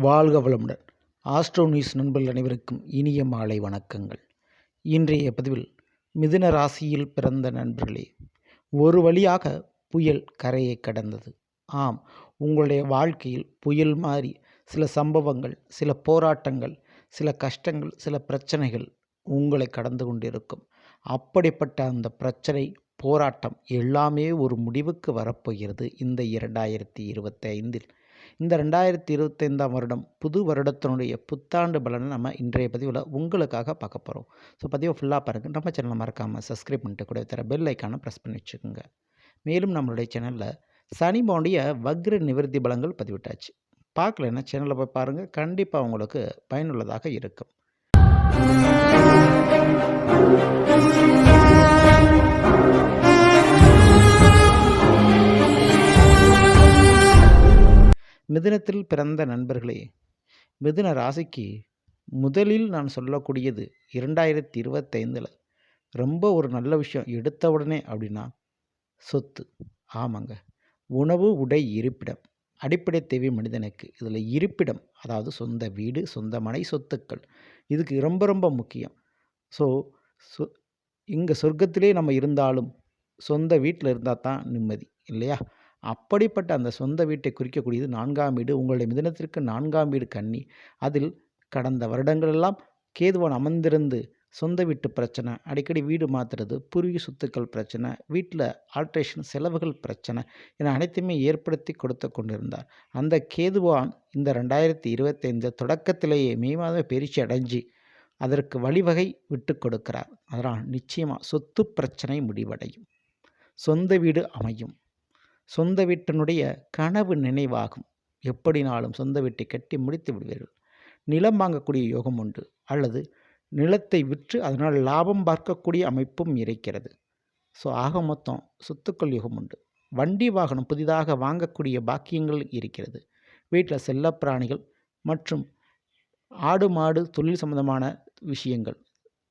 வாழ்க வளமுடன். Astro news நண்பர்கள் அனைவருக்கும் இனிய மாலை வணக்கங்கள். இன்றைய பதிவில் மிதுன ராசியில் பிறந்த நண்பர்களே ஒரு வழியாக புயல் கரையை கடந்தது. ஆம் உங்களுடைய வாழ்க்கையில் புயல் மாதிரி சில சம்பவங்கள் சில போராட்டங்கள் சில கஷ்டங்கள் சில பிரச்சனைகள் உங்களை கடந்து கொண்டிருக்கும். அப்படிப்பட்ட அந்த பிரச்சனை போராட்டம் எல்லாமே ஒரு முடிவுக்கு வரப்போகிறது இந்த இரண்டாயிரத்தி இருபத்தி ஐந்தில் இந்த ரெண்டாயிரத்தி இருபத்தைந்தாம் வருடம் புது வருடத்தினுடைய புத்தாண்டு பலனை நம்ம இன்றைய பதிவில் உங்களுக்காக பார்க்க போகிறோம் ஸோ பதிவை ஃபுல்லாக பாருங்கள் நம்ம சேனலை மறக்காமல் சப்ஸ்கிரைப் பண்ணிட்டு கூட தர பெல் ஐக்கானை ப்ரெஸ் பண்ணி வச்சுக்கோங்க. மேலும் நம்மளுடைய சேனலில் சனி பவுண்டிய வக்ர நிவர்த்தி பலங்கள் பதிவிட்டாச்சு. பார்க்கலன்னா சேனலில் போய் பாருங்கள் கண்டிப்பாக உங்களுக்கு பயனுள்ளதாக இருக்கும். மிதுனத்தில் பிறந்த நண்பர்களே மிதுன ராசிக்கு முதலில் நான் சொல்லக்கூடியது இரண்டாயிரத்தி இருபத்தைந்தில் ரொம்ப ஒரு நல்ல விஷயம் எடுத்த உடனே அப்படின்னா சொத்து. ஆமாங்க. உணவு உடை இருப்பிடம். அடிப்படை தேவை மனிதனுக்கு. இதில் இருப்பிடம் அதாவது சொந்த வீடு சொந்த மனை சொத்துக்கள். இதுக்கு ரொம்ப ரொம்ப முக்கியம். ஸோ சொ இங்கே சொர்க்கத்திலே நம்ம இருந்தாலும் சொந்த வீட்டில் இருந்தால் தான் நிம்மதி இல்லையா? அப்படிப்பட்ட அந்த சொந்த வீட்டை குறிக்கக்கூடியது நான்காம் வீடு உங்களுடைய மிதனத்திற்கு நான்காம் வீடு கன்னி. அதில் கடந்த வருடங்களெல்லாம் கேதுவன் அமர்ந்திருந்து சொந்த வீட்டு பிரச்சனை அடிக்கடி வீடு மாற்றுறது பூர்வீக சொத்துக்கள் பிரச்சனை வீட்டில் ஆல்ட்ரேஷன் செலவுகள் பிரச்சனை என அனைத்துமே ஏற்படுத்தி கொடுத்து கொண்டிருந்தார். அந்த கேதுவான் இந்த ரெண்டாயிரத்தி இருபத்தைந்து தொடக்கத்திலேயே மே மாத பெருச்சி அடைஞ்சு அதற்கு வழிவகை விட்டு கொடுக்கிறார். அதனால் நிச்சயமாக சொத்து பிரச்சனை முடிவடையும். சொந்த வீடு அமையும். சொந்த வீட்டினுடைய கனவு நினைவாகும். எப்படினாலும் சொந்த வீட்டை கட்டி முடித்து விடுவீர்கள். நிலம் வாங்கக்கூடிய யோகம் உண்டு. அல்லது நிலத்தை விற்று அதனால் லாபம் பார்க்கக்கூடிய அமைப்பும் இருக்கிறது. ஸோ ஆக மொத்தம் சொத்துக்கள் யுகம் உண்டு. வண்டி வாகனம் புதிதாக வாங்கக்கூடிய பாக்கியங்கள் இருக்கிறது. வீட்டில் செல்லப்பிராணிகள் மற்றும் ஆடு மாடு தொழில் சம்பந்தமான விஷயங்கள்.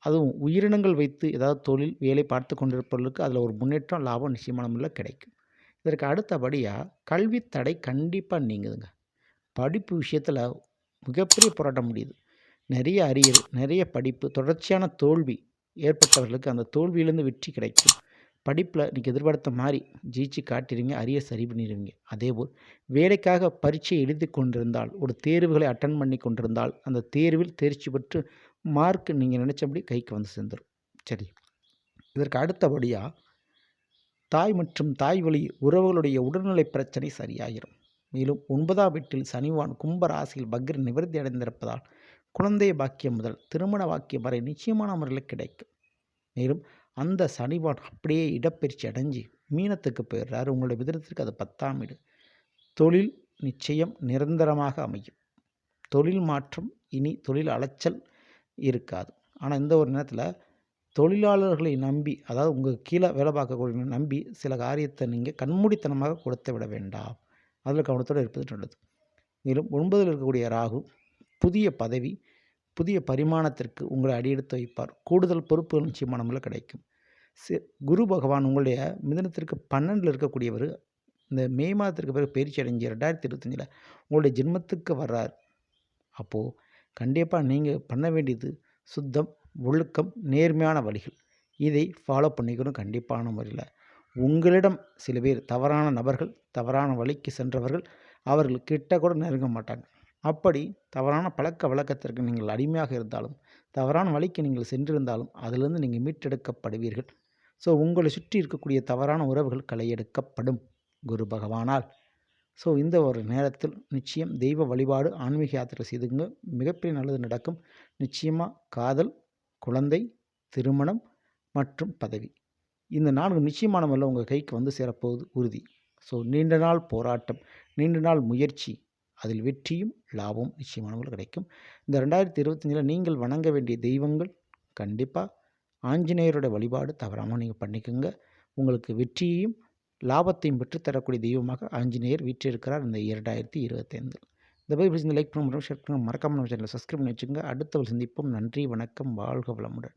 அதுவும் உயிரினங்கள் வைத்து ஏதாவது தொழில் வேலை பார்த்து கொண்டிருப்பவர்களுக்கு அதில் ஒரு முன்னேற்றம் லாபம் நிச்சயமான முறையில் கிடைக்கும். இதற்கு அடுத்தபடியாக கல்வி தடை கண்டிப்பாக நீங்குதுங்க. படிப்பு விஷயத்தில் மிகப்பெரிய போராட்டம் முடியுது. நிறைய அரியர் நிறைய படிப்பு தொடர்ச்சியான தோல்வி ஏற்பட்டவர்களுக்கு அந்த தோல்வியிலேருந்து வெற்றி கிடைக்கும். படிப்பில் இன்றைக்கி எதிர்பார்த்த மாதிரி ஜெயிச்சு காட்டிடுவீங்க அரிய சரி பண்ணிடுவீங்க அதேபோல் வேலைக்காக பரீட்சை எழுதி கொண்டிருந்தால் ஒரு தேர்வுகளை அட்டன் பண்ணி கொண்டிருந்தால் அந்த தேர்வில் தேர்ச்சி பெற்று மார்க் நீங்கள் நினச்சபடி கைக்கு வந்து சேர்ந்துடும் சரி. இதற்கு அடுத்தபடியாக தாய் மற்றும் தாய் வழி உறவுகளுடைய உடல்நிலை பிரச்சனை சரியாகிடும் மேலும் ஒன்பதாம் வீட்டில் சனிவான் கும்ப ராசியில் பக்ர நிவர்த்தி அடைந்திருப்பதால் குழந்தை பாக்கியம் முதல் திருமண வாக்கியம் வரை நிச்சயமான முறையில் கிடைக்கும். மேலும் அந்த சனிவான் அப்படியே இடப்பெயர்ச்சி அடைஞ்சு மீனத்துக்கு போயிடுறாரு. உங்களுடைய விதத்திற்கு அது பத்தாம் வீடு. தொழில் நிச்சயம் நிரந்தரமாக அமையும். தொழில் மாற்றம் இனி தொழில் அலைச்சல் இருக்காது. ஆனால் இந்த ஒரு நேரத்தில் தொழிலாளர்களை நம்பி அதாவது உங்கள் கீழே வேலை பார்க்கக்கூடிய நம்பி சில காரியத்தை நீங்கள் கண்மூடித்தனமாக கொடுத்து விட வேண்டாம். அதில் கவனத்தோடு இருப்பது நல்லது. மேலும் ஒன்பதில் இருக்கக்கூடிய ராகு புதிய பதவி புதிய பரிமாணத்திற்கு உங்களை அடியெடுத்து வைப்பார். கூடுதல் பொறுப்புகள் நிச்சயமானமில் கிடைக்கும். குரு பகவான் உங்களுடைய மிதனத்திற்கு பன்னெண்டில் இருக்கக்கூடியவர் இந்த மே மாதத்திற்கு பிறகு பயிற்சி அடைஞ்சு ரெண்டாயிரத்தி இருபத்தஞ்சில் உங்களுடைய ஜென்மத்துக்கு வர்றார். அப்போது கண்டிப்பாக நீங்கள் பண்ண வேண்டியது சுத்தம். ஒழுக்கம் நேர்மையான வழிகள். இதை ஃபாலோ பண்ணிக்கணும் கண்டிப்பான முறையில். உங்களிடம் சில பேர் தவறான நபர்கள் தவறான வழிக்கு சென்றவர்கள் அவர்கள் கிட்ட கூட நெருங்க மாட்டாங்க. அப்படி தவறான பழக்க வழக்கத்திற்கு நீங்கள் அடிமையாக இருந்தாலும் தவறான வழிக்கு நீங்கள் சென்றிருந்தாலும் அதிலிருந்து நீங்கள் மீட்டெடுக்கப்படுவீர்கள். ஸோ உங்களை சுற்றி இருக்கக்கூடிய தவறான உறவுகள் களையெடுக்கப்படும். குரு பகவானால். ஸோ இந்த ஒரு நேரத்தில் நிச்சயம் தெய்வ வழிபாடு ஆன்மீக யாத்திரை செய்துங்க மிகப்பெரிய நல்லது நடக்கும். நிச்சயமாக காதல் குழந்தை திருமணம் மற்றும் பதவி. இந்த நான்கு நிச்சயமானவல்ல உங்கள் கைக்கு வந்து சேரப்போவது உறுதி. ஸோ நீண்ட நாள் போராட்டம் நீண்ட நாள் முயற்சி அதில் வெற்றியும் லாபமும் நிச்சயமானவர்கள் கிடைக்கும். இந்த ரெண்டாயிரத்தி இருபத்தஞ்சில் நீங்கள் வணங்க வேண்டிய தெய்வங்கள் கண்டிப்பாக ஆஞ்சநேயரோட வழிபாடு தவறாமல் நீங்கள் பண்ணிக்கோங்க. உங்களுக்கு வெற்றியையும் லாபத்தையும் பெற்றுத்தரக்கூடிய தெய்வமாக ஆஞ்சநேயர் வீற்றிருக்கிறார் இந்த இரண்டாயிரத்தி இருபத்தைந்தில். இந்த மாதிரி லைக் பண்ண ஷேர் பண்ண மறக்காமல் நம்ம சேனலை சப்ஸ்கிரைப் பண்ணி வச்சுக்கோங்க. அடுத்தவள் சந்திப்போம். நன்றி வணக்கம் வாழ்க வளமுடன்.